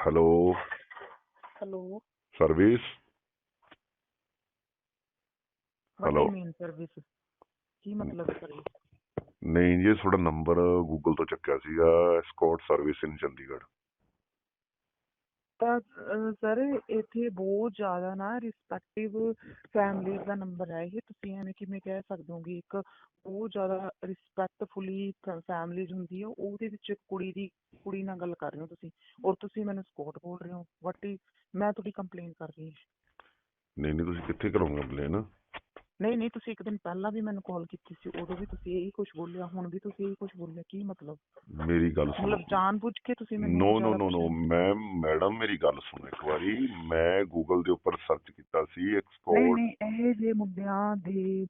Hello hello service what Hello? Do mean service ਕੀ ਮਤਲਬ ਹੈ service ਨਹੀਂ ਜੀ ਇਹ ਤੁਹਾਡਾ ਨੰਬਰ ਗੂਗਲ ਤੋਂ ਚੱਕਿਆ ਸੀਗਾ ਸਕਾਟ ਸਰਵਿਸ ਇਨ ਚੰਡੀਗੜ੍ਹ ਤਾਂ ਸਰ ਇੱਥੇ ਬਹੁਤ ਜ਼ਿਆਦਾ ਨਾ ਰਿਸਪੈਕਟਿਵ ਫੈਮਲੀਜ਼ ਦਾ ਨੰਬਰ ਹੈ ਇਹ ਤੁਸੀਂ ਐਵੇਂ ਕਿਵੇਂ ਕਹਿ ਸਕਦੇ ਹੋਗੇ ਇੱਕ ਬਹੁਤ ਜ਼ਿਆਦਾ ਰਿਸਪੈਕਟਫੁਲੀ ਫੈਮਲੀਜ਼ ਹੁੰਦੀ ਹੈ ਉਹਦੇ ਵਿੱਚ ਕੁੜੀ ਦੀ ਕੁੜੀ ਨਾਲ ਗੱਲ ਕਰ ਰਹੇ ਹੋ ਤੁਸੀਂ ਔਰ ਤੁਸੀਂ ਮੈਨੂੰ ਸਕੋਟ ਬੋਲ ਰਹੇ ਹੋ ਵਟ ਮੈਂ ਤੁਹਾਡੀ ਕੰਪਲੇਨ ਕਰ ਰਹੀ ਹਾਂ। ਨਹੀਂ ਨਹੀਂ ਤੁਸੀਂ ਕਿੱਥੇ ਕਰੋਗੇ ਕੰਪਲੇਨ ਨਹੀਂ ਨਹੀਂ ਤੁਸੀਂ ਇੱਕ ਦਿਨ ਪਹਿਲਾਂ ਵੀ ਮੈਨੂੰ ਕਾਲ ਕੀਤੀ ਸੀ ਉਦੋਂ ਵੀ ਤੁਸੀਂ ਇਹੀ ਕੁਝ ਬੋਲਿਆ ਹੁਣ ਵੀ ਤੁਸੀਂ ਇਹੀ ਕੁਝ ਬੋਲਿਆ ਕੀ ਮਤਲਬ? ਮੇਰੀ ਗੱਲ ਸੁਣੋ। ਮਤਲਬ ਜਾਣਬੁੱਝ ਕੇ ਤੁਸੀਂ ਮੈਨੂੰ ਨੋ ਨੋ ਨੋ ਨੋ। ਮੈਮ ਮੈਡਮ ਮੇਰੀ ਗੱਲ ਸੁਣੋ ਇੱਕ ਵਾਰੀ ਮੈਂ ਗੂਗਲ ਦੇ ਉੱਪਰ ਸਰਚ ਕੀਤਾ ਸੀ ਨਹੀਂ ਐਕਸਕੋਟ ਨਹੀਂ ਇਹ ਜੇ ਮੁੱਦਿਆਂ ਦੇ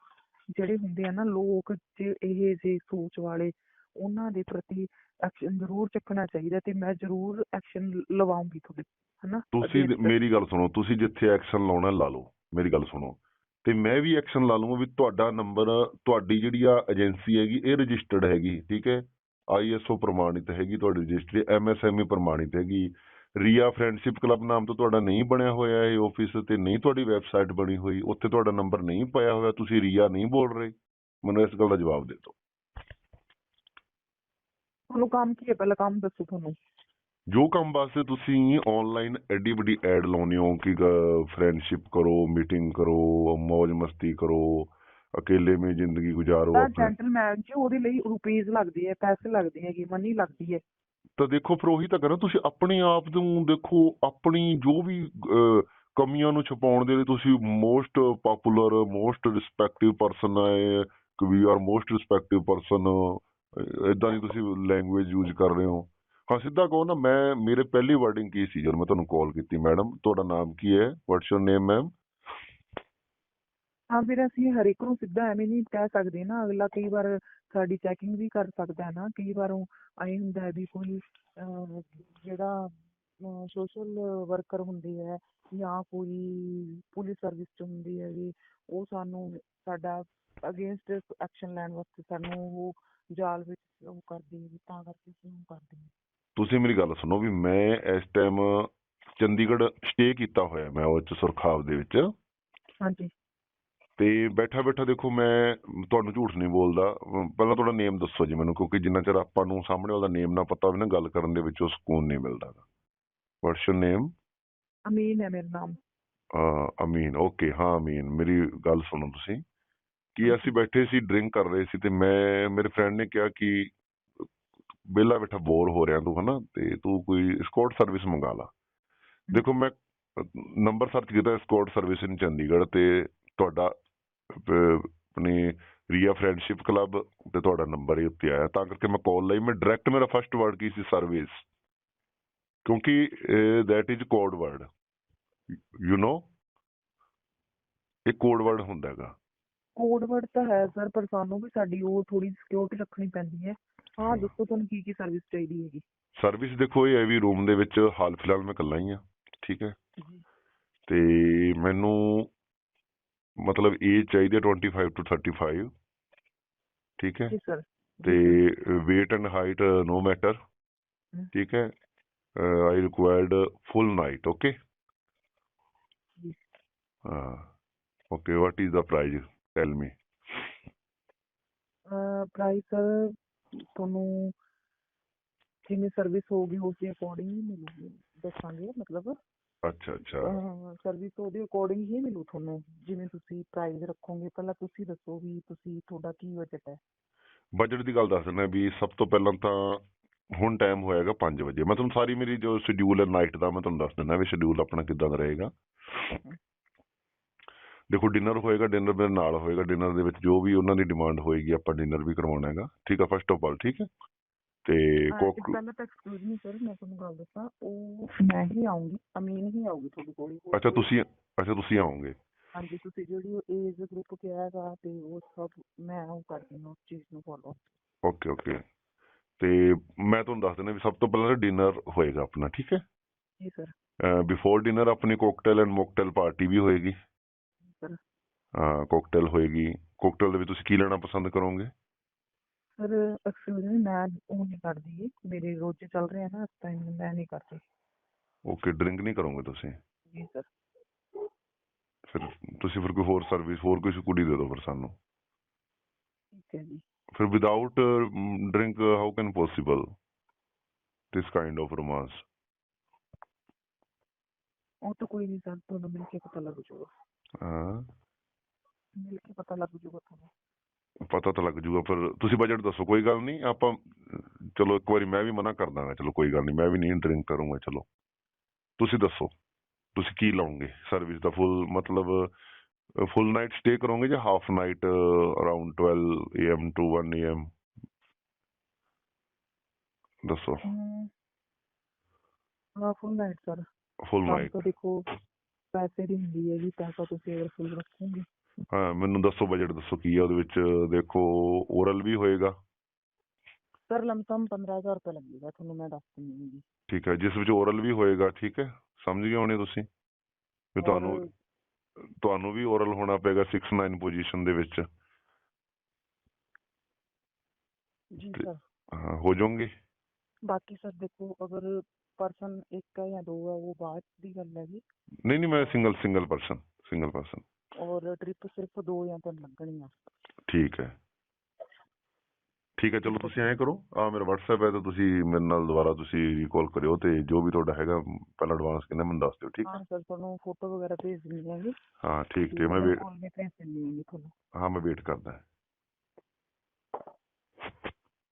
ਜਿਹੜੇ ਹੁੰਦੇ ਆ ਨਾ ਲੋਕ ਜੇ ਇਹ ਜੇ ਸੋਚ ਵਾਲੇ ਉਹਨਾਂ ਦੇ ਪ੍ਰਤੀ ਐਕਸ਼ਨ ਜ਼ਰੂਰ ਚੱਕਣਾ ਚਾਹੀਦਾ ਤੇ ਮੈਂ ਜ਼ਰੂਰ ਐਕਸ਼ਨ ਲਵਾਉਂਗੀ ਤੁਹਾਡੇ ਹਨਾ? ਤੁਸੀਂ ਮੇਰੀ ਗੱਲ ਸੁਣੋ ਤੁਸੀਂ ਜਿੱਥੇ ਐਕਸ਼ਨ ਲਾਉਣਾ ਲਾ ਲਓ ਮੇਰੀ ਗੱਲ ਸੁਣੋ। ਤੇ ਮੈਂ ਵੀ ਐਕਸ਼ਨ ਲਾ ਲੂੰਗਾ ਵੀ ਤੁਹਾਡਾ ਨੰਬਰ ਤੁਹਾਡੀ ਜਿਹੜੀ ਆ ਏਜੰਸੀ ਹੈਗੀ ਇਹ ਰਜਿਸਟਰਡ ਹੈਗੀ ਠੀਕ ਹੈ? ਆਈਐਸਓ ਪ੍ਰਮਾਣਿਤ ਹੈਗੀ ਤੁਹਾਡੀ ਰਜਿਸਟਰੀ ਐਮਐਸਐਮਈ ਪ੍ਰਮਾਣਿਤ ਹੈਗੀ। ਰੀਆ ਫਰੈਂਡਸ਼ਿਪ ਕਲੱਬ ਨਾਮ ਤੋਂ ਤੁਹਾਡਾ ਨਹੀਂ ਬਣਿਆ ਹੋਇਆ ਇਹ ਆਫਿਸ ਤੇ ਨਹੀਂ ਤੁਹਾਡੀ ਵੈਬਸਾਈਟ ਬਣੀ ਹੋਈ ਉੱਥੇ ਤੁਹਾਡਾ ਨੰਬਰ ਨਹੀਂ ਪਾਇਆ ਹੋਇਆ ਤੁਸੀਂ ਰੀਆ ਨਹੀਂ ਬੋਲ ਰਹੇ। ਮੈਨੂੰ ਇਸ ਗੱਲ ਦਾ ਜਵਾਬ ਦੇ ਦਿਓ। ਤੁਹਾਨੂੰ ਕੰਮ ਕੀ ਹੈ? ਪਹਿਲਾਂ ਕੰਮ ਦੱਸੋ ਤੁਹਾਨੂੰ। ਜੋ ਕੰਮ ਵਾਸਤੇ ਤੁਸੀਂ ਆਨਲਾਈਨ ਐਡੀ ਵੱਡੀ ਐਡ ਲਾਉਨੇ ਹੋ ਕਿ ਫਰੈਂਡਸ਼ਿਪ ਕਰੋ ਮੀਟਿੰਗ ਕਰੋ ਮौज ਮਸਤੀ ਕਰੋ ਅਕੇਲੇ ਮੇਂ ਜ਼ਿੰਦਗੀ ਗੁਜ਼ਾਰੋ ਤਾਂ ਆਪਣੇ। ਜੈਂਟਲਮੈਨ ਜੀ ਉਹਦੇ ਲਈ ਰੁਪੀਜ਼ ਲੱਗਦੀ ਹੈ ਪੈਸੇ ਲੱਗਦੇ ਹੈਗੇ ਮਨੀ ਲੱਗਦੀ ਹੈ। ਤਾਂ ਦੇਖੋ ਫਿਰ ਉਹੀ ਤਾਂ ਕਰਾਂ ਤੁਸੀਂ ਆਪਣੇ ਆਪ ਨੂੰ ਦੇਖੋ ਆਪਣੀ ਜੋ ਵੀ ਕਮੀਆਂ ਨੂੰ ਛੁਪਾਉਣ ਦੇ ਲਈ ਤੁਸੀਂ most popular most respective person ਹੈ ਕਿ we are most respective person ਇਦਾਂ ਦੀ ਤੁਸੀਂ ਲੈਂਗੁਏਜ ਯੂਜ਼ ਕਰ ਰਹੇ ਹੋ। ਹਾਂ ਸਿੱਧਾ ਕਹੋ ਨਾ ਮੈਂ ਮੇਰੇ ਪਹਿਲੀ ਵਰਡਿੰਗ ਕੀ ਸੀ ਜਦੋਂ ਮੈਂ ਤੁਹਾਨੂੰ ਕਾਲ ਕੀਤੀ ਮੈਡਮ ਤੁਹਾਡਾ ਨਾਮ ਕੀ ਹੈ? ਵਾਟਸ ਯੋਰ ਨੇਮ ਮੈਮ ਹਾਂ ਫਿਰ ਅਸੀਂ ਹਰ ਇੱਕ ਨੂੰ ਸਿੱਧਾ ਐਵੇਂ ਨਹੀਂ ਕਹਿ ਸਕਦੇ ਨਾ। ਅਗਲਾ ਕਈ ਵਾਰ ਸਾਡੀ ਚੈਕਿੰਗ ਵੀ ਕਰ ਸਕਦਾ ਹੈ ਨਾ। ਕਈ ਵਾਰ ਉਹ ਆਏ ਹੁੰਦਾ ਹੈ ਵੀ ਕੋਈ ਅਹ, ਜਿਹੜਾ ਸੋਸ਼ਲ ਵਰਕਰ ਹੁੰਦੀ ਹੈ ਜਾਂ ਕੋਈ ਪੁਲਿਸ ਸਰਵਿਸ ਚ ਹੁੰਦੀ ਹੈ ਵੀ ਉਹ ਸਾਨੂੰ ਸਾਡਾ ਅਗੇਂਸਟ ਐਕਸ਼ਨ ਲੈਣ ਵਾਸਤੇ ਸਾਨੂੰ ਉਹ ਜਾਲ ਵਿੱਚ ਉਹ ਕਰਦੀ ਵੀ ਤਾਂ ਕਰਕੇ ਅਸੀਂ ਉਹ ਕਰਦੇ ਤੁਸੀਂ ਮੇਰੀ ਗੱਲ ਸੁਣੋ ਵੀ ਮੈਂ ਇਸ ਟਾਈਮ ਚੰਡੀਗੜ੍ਹ ਸਟੇ ਕੀਤਾ ਹੋਇਆ ਮੈਂ ਉਹ ਚ ਸੁਰਖਾਬ ਦੇ ਵਿੱਚ। ਹਾਂਜੀ। ਤੇ ਬੈਠਾ ਬੈਠਾ ਦੇਖੋ ਮੈਂ ਤੁਹਾਨੂੰ ਝੂਠ ਨਹੀਂ ਬੋਲਦਾ ਪਹਿਲਾਂ ਤੁਹਾਡਾ ਨੇਮ ਦੱਸੋ ਜੀ ਮੈਨੂੰ ਕਿਉਂਕਿ ਜਿੰਨਾ ਚਿਰ ਆਪਾਂ ਨੂੰ ਸਾਹਮਣੇ ਵਾਲਾ ਨੇਮ ਨਾ ਪਤਾ ਹੋਵੇ ਨਾ ਗੱਲ ਕਰਨ ਦੇ ਵਿੱਚ ਉਹ ਸਕੂਨ ਨਹੀਂ ਮਿਲਦਾ ਵਾਟਸ ਯੋਰ ਨੇਮ ਅਮੀਨ ਹੈ ਮੇਰਾ ਨਾਮ। ਅਮੀਨ ਓਕੇ ਹਾਂ ਅਮੀਨ ਮੇਰੀ ਗੱਲ ਸੁਣੋ ਤੁਸੀਂ। ਕਿ ਅਸੀਂ ਬੈਠੇ ਸੀ ਡਰਿੰਕ ਕਰ ਰਹੇ ਸੀ ਤੇ ਮੈਂ, ਮੇਰੇ ਫਰੈਂਡ ਨੇ ਕਿਹਾ ਕਿ ਵਿਹਲਾ ਬੈਠਾ ਬੋਰ ਹੋ ਰਿਹਾ ਤੂੰ, ਹਨਾ? ਤੇ ਤੂੰ ਕੋਈ ਸਕਾਟ ਸਰਵਿਸ ਮੰਗਾ ਲਾ। ਦੇਖੋ, ਮੈਂ ਨੰਬਰ ਸਰਚ ਕੀਤਾ ਸਕਾਟ ਸਰਵਿਸ ਇਨ ਚੰਡੀਗੜ੍ਹ ਤੇ ਤੁਹਾਡਾ ਆਪਣੀ ਰੀਆ ਫਰੈਂਡਸ਼ਿਪ ਕਲੱਬ ਤੇ ਤੁਹਾਡਾ ਨੰਬਰ ਹੀ ਉੱਤੇ ਆਇਆ। ਤਾਂ ਕਰਕੇ ਮੈਂ ਕਾਲ ਲਈ। ਮੈਂ ਡਾਇਰੈਕਟ ਮੇਰਾ ਫਰਸਟ ਵਰਡ ਕੀ ਸੀ? ਸਰਵਿਸ ਕਿਉਂਕਿ that is code word you know ਇਹ ਕੋਡ ਵਰਡ ਹੁੰਦਾ ਹੈਗਾ। ਕੋਡ ਵਰਡ ਤਾਂ ਹੈ ਸਰ ਪਰ ਸਾਨੂੰ ਵੀ ਸਾਡੀ ਉਹ ਥੋੜੀ ਸਿਕਿਉਰਿਟੀ ਰੱਖਣੀ ਪੈਂਦੀ ਹੈ। ਹਾਂ ਦੱਸੋ ਤੁਹਾਨੂੰ ਕੀ ਕੀ ਸਰਵਿਸ ਚਾਹੀਦੀ ਹੈਗੀ? ਸਰਵਿਸ ਦੇਖੋ ਇਹ ਹੈ ਵੀ ਰੂਮ ਦੇ ਵਿੱਚ ਹਾਲ ਫਿਲਹਾਲ ਮੈਂ ਇਕੱਲਾ ਹੀ ਆ ਠੀਕ ਹੈ। ਤੇ ਮੈਨੂੰ ਮਤਲਬ ਏਜ ਚਾਹੀਦੀ ਹੈ 25 ਟੂ 35 ਠੀਕ ਹੈ। ਜੀ ਸਰ ਤੇ weight height no matter hmm. ਠੀਕ ਹੈ। I required full night okay. ਹਾਂ okay what is the price tell me price sir ਤੁਹਾਨੂੰ ਜਿਵੇਂ ਸਰਵਿਸ ਹੋਊਗੀ ਉਸ ਦੇ ਅਕੋਰਡਿੰਗ ਹੀ ਮਿਲੂਗੀ ਦੱਸਾਂਗੇ ਮਤਲਬ। ਅੱਛਾ ਅੱਛਾ। ਸਰਵਿਸ ਉਹਦੇ ਅਕੋਰਡਿੰਗ ਹੀ ਮਿਲੂ ਤੁਹਾਨੂੰ ਜਿਵੇਂ ਤੁਸੀਂ ਪ੍ਰਾਈਸ ਰੱਖੋਗੇ ਪਹਿਲਾਂ ਤੁਸੀਂ ਦੱਸੋ ਵੀ ਤੁਸੀਂ ਤੁਹਾਡਾ ਕੀ ਬਜਟ ਹੈ। ਬਜਟ ਦੀ ਗੱਲ ਦੱਸ ਦਿੰਦਾ ਵੀ ਸਭ ਤੋਂ ਪਹਿਲਾਂ ਤਾਂ ਹੁਣ ਟਾਈਮ ਹੋਏਗਾ 5 ਵਜੇ। ਮੈਂ ਤੁਹਾਨੂੰ ਸਾਰੀ ਮੇਰੀ ਜੋ ਸ਼ਡਿਊਲ ਹੈ ਨਾਈਟ ਦਾ ਮੈਂ ਤੁਹਾਨੂੰ ਦੱਸ ਦਿੰਦਾ ਵੀ ਸ਼ਡਿਊਲ ਆਪਣਾ ਕਿੱਦਾਂ ਦਾ ਰਹੇਗਾ। ਦੇਖੋ ਡਿਨਰ ਹੋਏਗਾ ਡਿਨਰ ਮੇਰੇ ਨਾਲ ਹੋਏਗਾ ਡਿਨਰ ਦੇ ਵਿੱਚ ਜੋ ਵੀ ਉਹਨਾਂ ਦੀ ਡਿਮਾਂਡ ਹੋਏਗੀ ਆਪਾਂ ਡਿਨਰ ਵੀ ਕਰਵਾਉਣਾ ਹੈਗਾ। ਠੀਕ ਆ ਫਸਟ ਆਫ ਆਲ ਠੀਕ ਹੈ? ਤੇ ਕੋਕ ਪਹਿਲਾਂ ਤਾਂ ਐਕਸਕਿਊਜ਼ ਮੀ ਸਰ ਮੈਂ ਤੁਹਾਨੂੰ ਗੱਲ ਦੱਸਾਂ ਉਹ ਮੈਂ ਹੀ ਆਉਂਗੀ ਅਮੀਨ ਹੀ ਆਊਗੀ ਤੁਹਾਡੇ ਕੋਲ ਅੱਛਾ ਤੁਸੀਂ ਅੱਛਾ ਤੁਸੀਂ ਆਓਗੇ। ਹਾਂਜੀ ਤੁਸੀਂ ਜਿਹੜੀ ਏਜ ਗਰੁੱਪ ਕਿਹਾ ਹੈਗਾ ਤੇ ਉਹ ਸਭ ਮੈਂ ਉਹ ਕਰਦੀ ਹਾਂ ਉਸ ਚੀਜ਼ ਨੂੰ ਫੋਲੋ ਓਕੇ ਓਕੇ ਤੇ ਮੈਂ ਤੁਹਾਨੂੰ ਦੱਸ ਦਿੰਦਾ ਵੀ ਸਭ ਤੋਂ ਪਹਿਲਾਂ ਡਿਨਰ ਹੋਏਗਾ ਆਪਣਾ ਠੀਕ ਹੈ? ਜੀ ਸਰ ਬਿਫੋਰ ਡਿਨਰ ਆਪਣੀ ਕੋਕਟੇਲ ਐਂਡ ਮੋਕਟੇਲ ਪਾਰਟੀ ਵੀ ਹੋਏਗੀ। ਸਰ ਹਾਂ ਕੋਕਟੇਲ ਹੋਏਗੀ। ਕੋਕਟੇਲ ਦੇ ਵਿੱਚ ਤੁਸੀਂ ਕੀ ਲੈਣਾ ਪਸੰਦ ਕਰੋਗੇ? ਸਰ ਐਕਸਕਿਊਜ਼ ਮੀ ਮੈਂ ਉਹ ਨਹੀਂ ਕਰਦੀ। ਮੇਰੇ ਰੋਜ਼ ਚੱਲ ਰਿਹਾ ਨਾ ਇਸ ਟਾਈਮ ਮੈਂ ਨਹੀਂ ਕਰਦੀ। ਓਕੇ ਡਰਿੰਕ ਨਹੀਂ ਕਰੋਗੇ ਤੁਸੀਂ? ਜੀ ਸਰ ਫਿਰ ਤੁਸੀਂ ਫਿਰ ਕੋਈ ਹੋਰ ਸਰਵਿਸ ਹੋਰ ਕੋਈ ਕੁੜੀ ਦੇ ਦਿਓ ਫਿਰ ਸਾਨੂੰ। ਠੀਕ ਹੈ ਜੀ। ਫਿਰ without drink how can possible this kind of romance. ਉਹ ਤਾਂ ਕੋਈ ਨਹੀਂ ਸਰ ਤੁਹਾਨੂੰ ਮਿਲ ਕੇ ਪਤਾ ਲੱਗ ਜਾਊਗਾ। ਮਿਲ ਕੇ ਪਤਾ ਲੱਗ ਜਾਊਗਾ ਤੁਹਾਨੂੰ ਪਤਾ ਤਾਂ ਲੱਗ ਜੂਗਾ ਪਰ ਤੁਸੀਂ ਬਜਟ ਦੱਸੋ ਕੋਈ ਗੱਲ ਨਹੀਂ ਆਪਾਂ ਅਹ, ਚਲੋ ਇੱਕ ਵਾਰੀ ਮੈਂ ਵੀ ਮਨਾ ਕਰ ਦਾਂਗਾ ਚਲੋ ਕੋਈ ਗੱਲ ਨਹੀਂ ਮੈਂ ਵੀ ਨਹੀਂ ਡਰਿੰਕ ਕਰੂੰਗਾ ਚਲੋ ਤੁਸੀਂ ਦੱਸੋ ਤੁਸੀਂ ਕੀ ਲਾਉਂਗੇ ਸਰਵਿਸ ਦਾ ਫੁੱਲ ਮਤਲਬ ਫੁੱਲ ਨਾਈਟ ਸਟੇ ਕਰੋਗੇ ਜਾਂ half night around 12 am to 1 am ਦੱਸੋ ਹਾਂ ਫੁੱਲ ਨਾਈਟ ਸਰ ਫੁੱਲ ਕੰਮ ਨਾਈਟ ਤਾਂ ਦੇਖੋ ਪੈਸੇ ਦੀ ਹੁੰਦੀ ਹੈ ਜੀ ਪੈਸਾ ਤੁਸੀਂ ਅਗਰ ਫੁੱਲ ਰੱਖੋਗੇ। ਹਾਂ ਮੈਨੂੰ ਦੱਸੋ ਬਜਟ ਦੱਸੋ ਕੀ ਹੈ ਉਹਦੇ ਵਿੱਚ? ਦੇਖੋ ਓਰਲ ਵੀ ਹੋਏਗਾ। ਸਰ ਲਮਸਮ 15000 ਰੁਪਏ ਲੱਗੇਗਾ ਤੁਹਾਨੂੰ ਮੈਂ ਦੱਸ ਦਿੰਦੀ ਹਾਂ ਜੀ। ਠੀਕ ਹੈ ਜਿਸ ਵਿੱਚ ਓਰਲ ਵੀ ਹੋਏਗਾ ਠੀਕ ਹੈ? ਸਮਝ ਗਏ ਹੋਣੇ ਤੁਸੀਂ? ਵੀ ਤੁਹਾਨੂੰ ਤੁਹਾਨੂੰ ਵੀ ਓਰਲ ਹੋਣਾ ਪਏਗਾ 6 9 ਪੋਜੀਸ਼ਨ ਦੇ ਵਿੱਚ। ਜੀ ਸਰ ਹਾਂ, ਹੋ ਜਾਓਗੇ? ਬਾਕੀ ਸਰ ਦੇਖੋ ਅਗਰ ਪਰਸਨ ਇੱਕ ਹੈ ਜਾਂ ਦੋ ਹੈ ਉਹ ਬਾਅਦ ਦੀ ਗੱਲ ਹੈਗੀ। ਨਹੀਂ ਨਹੀਂ ਮੈਂ single single person single person ਔਰ ਟ੍ਰਿਪ ਸਿਰਫ ਦੋ ਜਾਂ ਤਿੰਨ ਲੱਗਣੀਆਂ। ਠੀਕ ਹੈ। ਠੀਕ ਹੈ ਚਲੋ ਤੁਸੀਂ ਐਂ ਕਰੋ ਆ ਮੇਰਾ WhatsApp ਹੈ ਤਾਂ ਤੁਸੀਂ ਮੇਰੇ ਨਾਲ ਦੁਬਾਰਾ ਤੁਸੀਂ ਰੀਕਾਲ ਕਰਿਓ ਤੇ ਜੋ ਵੀ ਤੁਹਾਡਾ ਹੈਗਾ ਪਹਿਲਾਂ ਐਡਵਾਂਸ ਕਿੰਨਾ ਮੈਨੂੰ ਦੱਸ ਦਿਓ ਠੀਕ? ਹਾਂ ਸਰ ਤੁਹਾਨੂੰ ਫੋਟੋ ਵਗੈਰਾ ਭੇਜ ਦਿੰਦੀ ਹਾਂ ਜੀ ਹਾਂ ਠੀਕ ਠੀਕ ਮੈਂ ਵੇਟ ਹਾਂ ਜੀ ਹਾਂ ਮੈਂ ਵੇਟ ਕਰਦਾ।